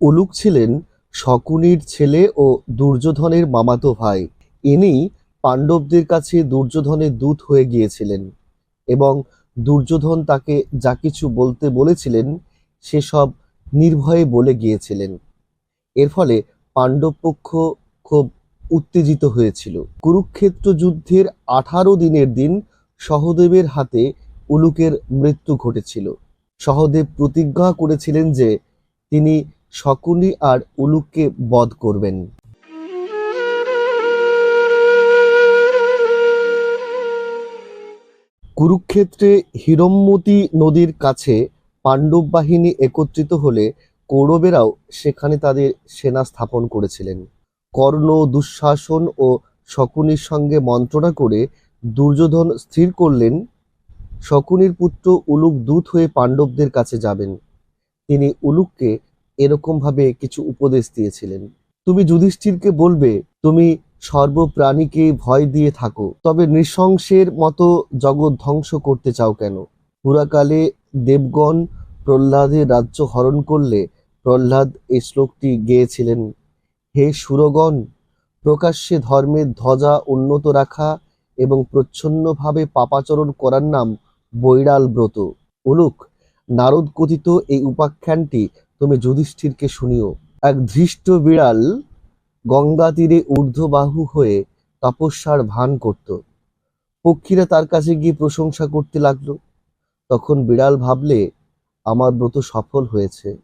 উলুক ছিলেন শকুনির ছেলে ও দুর্যোধনের মামাতো ভাই। ইনি পাণ্ডবদের কাছে দুর্যোধনের দূত হয়ে গিয়েছিলেন এবং দুর্যোধন তাকে যা কিছু বলতে বলেছিলেন সেসব নির্ভয়ে বলে গিয়েছিলেন। এর ফলে পাণ্ডব পক্ষ খুব উত্তেজিত হয়েছিল। কুরুক্ষেত্র যুদ্ধের আঠারো দিনের দিন সহদেবের হাতে উলুকের মৃত্যু ঘটেছিল। সহদেব প্রতিজ্ঞা করেছিলেন যে তিনি শকুনি আর উলুককে বধ করবেন। কুরুক্ষেত্রে হিরম্মতি নদীর কাছে পাণ্ডব বাহিনী একত্রিত হলে কৌরবেরাও সেখানে তাদের সেনা স্থাপন করেছিলেন। কর্ণ, দুঃশাসন ও শকুনির সঙ্গে মন্ত্রণা করে দুর্যোধন স্থির করলেন, শকুনির পুত্র উলুক দূত হয়ে পাণ্ডবদের কাছে যাবেন। তিনি উলুককে এরকমভাবে কিছু উপদেশ দিয়েছিলেন। তুমি যুধিষ্ঠিরকে বলবে, তুমি সর্বপ্রাণীকে ভয় দিয়ে থাকো, তবে নৃশংসের মতো জগৎ ধ্বংস করতে চাও কেন? পুরাকালে দেবগণ প্রহ্লাদের রাজ্য হরণ করলে প্রহ্লাদ এই শ্লোকটি গেয়েছিলেন, হে সুরগণ, প্রকাশ্যে ধর্মের ধ্বজা উন্নত রাখা এবং প্রচ্ছন্নভাবে পাপাচরণ করার নাম বৈরাল ব্রত। উলুক নারদ কথিত এই উপাখ্যানটি তুমি যুধিষ্ঠিরকে শুনিও। এক ধৃষ্ট বিড়াল গঙ্গা তীরে ঊর্ধ্ববাহু হয়ে তপস্যার ভান করত। পক্ষীরা তার কাছে গিয়ে প্রশংসা করতে লাগল। তখন বিড়াল ভাবলে, আমার ব্রত সফল হয়েছে।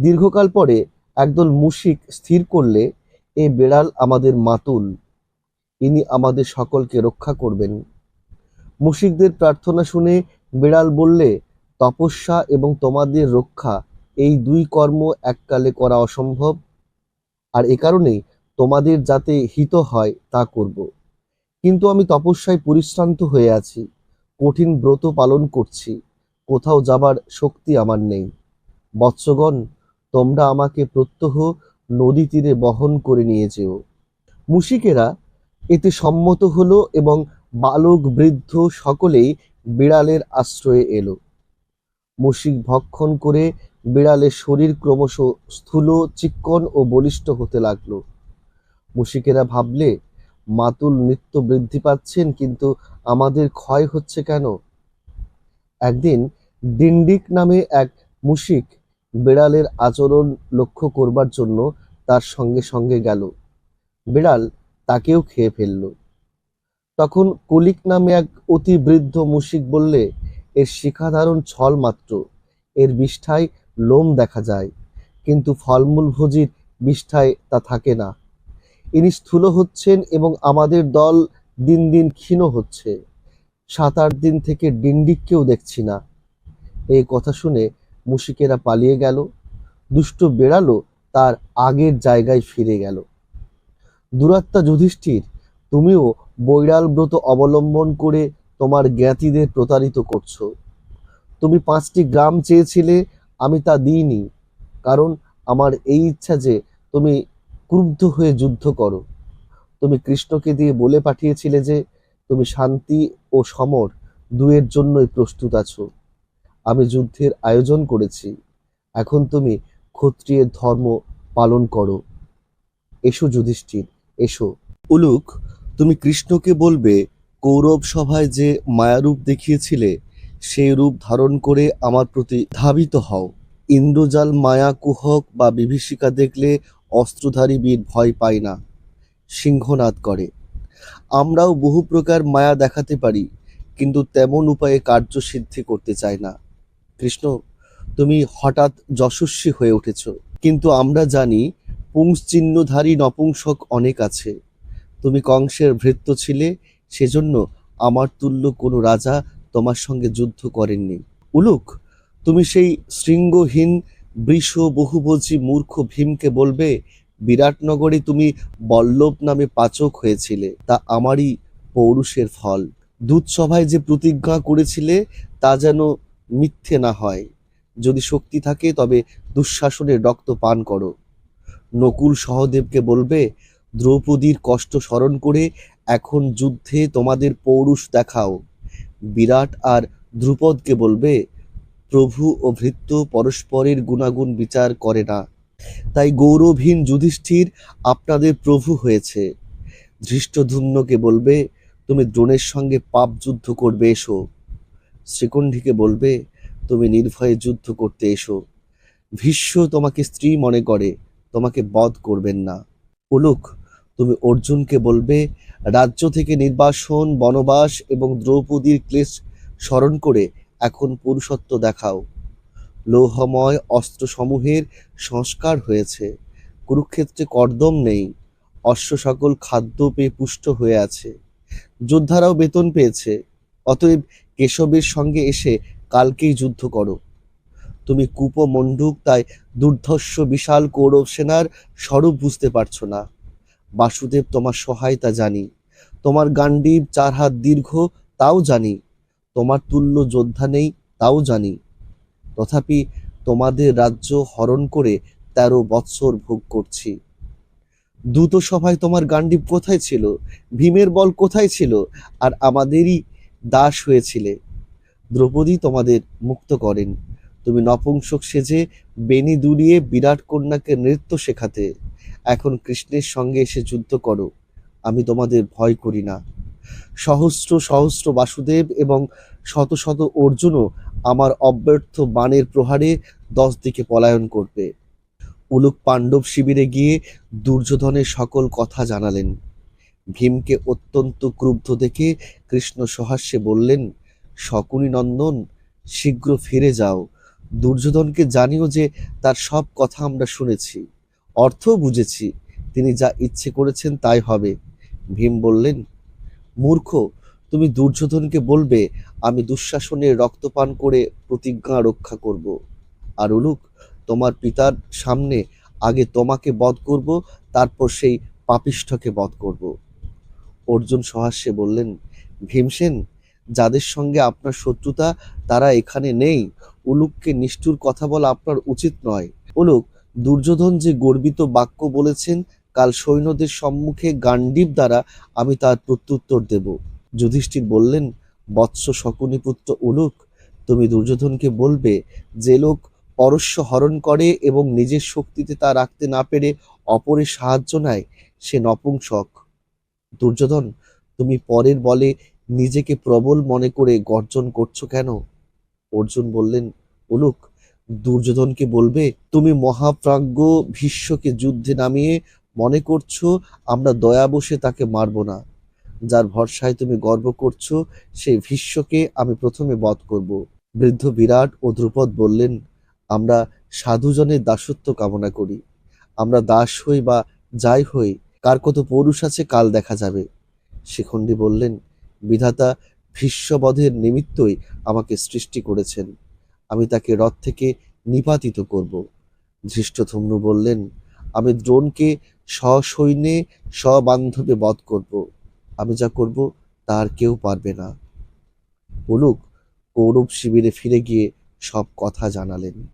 দীর্ঘকাল পরে একদল মুশিক স্থির করলে, এ বিড়াল আমাদের মাতুল। ইনি আমাদের সকলকে রক্ষা করবেন। মুশিকদের প্রার্থনা শুনে বিড়াল বললে, তপস্যা এবং তোমাদের রক্ষা এই দুই কর্ম এককালে করা অসম্ভব। আর এ কারণেই তোমাদের যাতে হিত হয় তা করব। কিন্তু আমি তপস্যায় পরিশ্রান্ত হয়ে আছি। কঠিন ব্রত পালন করছি। কোথাও যাবার শক্তি আমার নেই। বৎসগণ, তোমরা আমাকে প্রত্যহ নদী তীরে বহন করে নিয়ে যেও। মুশিকেরা এতে সম্মত হলো এবং বালক বৃদ্ধ সকলেই বিড়ালের আশ্রয়ে এলো। মুশিক ভক্ষণ করে বিড়ালের শরীর ক্রমশ স্থূল চিক্কণ ও বলিষ্ঠ হতে লাগল। মুশিকেরা ভাবলে, মাতুল নিত্য বৃদ্ধি পাচ্ছেন, কিন্তু আমাদের ক্ষয় হচ্ছে কেন? একদিন ডিন্ডিক নামে এক মুশিক বিড়ালের আচরণ লক্ষ্য করবার জন্য তার সঙ্গে সঙ্গে গেল। বিড়াল তাকেও খেয়ে ফেলল। তখন কলিক নামে এক অতি বৃদ্ধ মুশিক বললে, এর শিখাধারণ ছল মাত্র। এর বিষ্ঠায় লোম দেখা যায়, কিন্তু ফলমূল ভোজির বিষ্ঠায় তা থাকে না। ইনি স্থূল হচ্ছেন এবং আমাদের দল দিন দিন ক্ষীণ হচ্ছে। সাত আট দিন থেকে ডিন্ডিককেও দেখছি না। এই কথা শুনে মুশিকেরা পালিয়ে গেল। দুষ্ট বেড়ালো তার আগের জায়গায় ফিরে গেল। দুরাত্মা যুধিষ্ঠির, তুমিও বৈরাল ব্রত অবলম্বন করে তোমার জ্ঞাতিদের প্রতারিত করছ। তুমি পাঁচটি গ্রাম চেয়েছিলে, আমি তা দিইনি। কারণ আমার এই ইচ্ছা যে তুমি ক্রুব্ধ হয়ে যুদ্ধ করো। তুমি কৃষ্ণকে দিয়ে বলে পাঠিয়েছিলে যে তুমি শান্তি ও সমর দুয়ের জন্যই প্রস্তুত আছো। আমি যুদ্ধের আয়োজন করেছি। এখন তুমি ক্ষত্রিয়ের ধর্ম পালন করো। এসো যুধিষ্ঠির, এসো। উলুক, তুমি কৃষ্ণকে বলবে, কৌরব সভায় যে মায়ারূপ দেখিয়েছিলে সেই রূপ ধারণ করে আমার প্রতি ধাবিত হও। ইন্দ্রজাল মায়া কুহক বা বিভীষিকা দেখলে অস্ত্রধারী বীর ভয় পায় না। সিংহনাদ করে। আমরাও বহু প্রকার মায়া দেখাতে পারি, কিন্তু তেমন উপায়ে কার্য সিদ্ধি করতে চাই না। কৃষ্ণ, তুমি হঠাৎ যশস্বী হয়ে উঠেছ। কিন্তু আমরা জানি, পুংশ্চিহ্নধারী নপুংসক অনেক আছে। তুমি কংসের ভৃত্য ছিলে, সেজন্য আমার তুল্য কোনো রাজা তোমার সঙ্গে যুদ্ধ করেননি। উলুক, তুমি সেই শৃঙ্গহীন, বৃষ, বহুভোজী, মূর্খ ভীমকে বলবে, বিরাটনগরে তুমি বল্লভ নামে পাচক হয়েছিলে, তা আমারই পৌরুষের ফল। দুধসভায় যে প্রতিজ্ঞা করেছিলে, তা যেন মিথ্যে না হয়। যদি শক্তি থাকে, তবে দুঃশাসনের রক্ত পান করো। নকুল সহদেবকে বলবে, দ্রৌপদীর কষ্ট স্মরণ করে এখন যুদ্ধে তোমাদের পৌরুষ দেখাও। বিরাট আর ধ্রুপদকে বলবে, প্রভু ও ভৃত্য পরস্পরের গুণাগুণ বিচার করে না। তাই গৌরবহীন যুধিষ্ঠির আপনাদের প্রভু হয়েছে। ধৃষ্টধুম্নকে বলবে, তুমি দ্রোণের সঙ্গে পাপ যুদ্ধ করবে, এসো। শ্রীকণ্ঠীকে বলবে, তুমি নির্ভয়ে যুদ্ধ করতে এসো। ভীষ্ম তোমাকে স্ত্রী মনে করে, তোমাকে বধ করবেন না। উলুক তুমি অর্জুনকে বলবে, রাজ্য থেকে নির্বাসন, বনবাস এবং দ্রৌপদীর ক্লেশ স্মরণ করে এখন পুরুষত্ব দেখাও। লৌহময় অস্ত্রসমূহের সংস্কার হয়েছে। কুরুক্ষেত্রে কর্দম নেই, অশ্ব সকল খাদ্য পেয়ে পুষ্ট হয়ে আছে। যোদ্ধারাও বেতন পেয়েছে, অতএব কেশবের সঙ্গে এসে কালকেই যুদ্ধ করো। তুমি কূপ মণ্ডুক তাই দুর্ধর্ষ বিশাল কৌরব সেনার স্বরূপ বুঝতে পারছ না। বাসুদেব তোমার সহায়তা জানি। তোমার গান্ডীব চার হাত দীর্ঘ, তাও জানি। তোমার তুল্য যোদ্ধা নেই, তাও জানি। তথাপি তোমাদের রাজ্য হরণ করে তেরো বৎসর ভোগ করছি। দ্রুত সভায় তোমার গান্ডীব কোথায় ছিল? ভীমের বল কোথায় ছিল? আর আমাদেরই দাস হয়েছিলে। দ্রৌপদী তোমাদের মুক্ত করেন। তুমি নপুংসক সেজে বেনি দুলিয়ে বিরাট কন্যাকে নৃত্য শেখাতে। এখন কৃষ্ণের সঙ্গে এসে যুদ্ধ করো। আমি তোমাদের ভয় করি না। সহস্র সহস্র বাসুদেব এবং শত শত অর্জুনও আমার অব্যর্থ বাণের প্রহারে দশ দিকে পলায়ন করবে। উলুক পাণ্ডব শিবিরে গিয়ে দুর্যোধনের সকল কথা জানালেন। ভীমকে অত্যন্ত ক্রুব্ধ দেখে কৃষ্ণ সহাস্যে বললেন, শকুনি নন্দন, শীঘ্র ফিরে যাও। দুর্যোধনকে জানিও যে তার সব কথা আমরা শুনেছি। অর্থও বুঝেছি, তিনি যা ইচ্ছে করেছেন তাই হবে। ভীম বললেন, মূর্খ, তুমি দুর্যোধনকে বলবে, আমি দুঃশাসনের রক্তপান করে প্রতিজ্ঞা রক্ষা করব। আর উলুক, তোমার পিতার সামনে আগে তোমাকে বধ করব, তারপর সেই পাপিষ্ঠকে বধ করব। অর্জুন সহাস্যে বললেন ভীমসেন যাদের সঙ্গে আপনার শত্রুতা, তারা এখানে নেই। উলুককে নিষ্ঠুর কথা বলা আপনার উচিত নয়। উলুক দুর্যোধন যে গর্বিত বাক্য বলেছেন, কাল সৈন্যদের সম্মুখে গান্ডীব দ্বারা আমি তার প্রত্যুত্তর দেব। যুধিষ্ঠির বললেন, বৎস শকুনিপুত্র উলুক, তুমি দুর্যোধনকে বলবে যে লোক পরস্য হরণ করে এবং নিজের শক্তিতে তা রাখতে না পেরে অপরের সাহায্য নেয়, সে নপুংসক। দুর্যোধন, তুমি পরের বলে নিজেকে প্রবল মনে করে গর্জন করছ কেন? অর্জুন বললেন, উলুক দুর্যোধনকে বলবে, তুমি মহাপ্রাজ্ঞ ভীষ্মকে যুদ্ধে নামিয়ে মনে করছ আমরা দয়া বসে তাকে মারব না। যার ভরসায় তুমি গর্ব করছ সেই ভীষ্মকে আমি প্রথমে বধ করব। বৃদ্ধ বিরাট ও ধ্রুপদ বললেন, আমরা সাধুজনের দাসত্ব কামনা করি। আমরা দাস হই বা যাই হই, কার কত পৌরুষ আছে কাল দেখা যাবে। শিখণ্ডী বললেন, বিধাতা ভীষ্মবধের নিমিত্তই আমাকে সৃষ্টি করেছেন। আমি তাকে রথ থেকে নিপাতিত করব। ধৃষ্টধম্নু বললেন, আমি দ্রোণকে সসৈন্যে সবান্ধবে বধ করব। আমি যা করব, তার কেউ পারবে না। বলুক কৌরব শিবিরে ফিরে গিয়ে সব কথা জানালেন।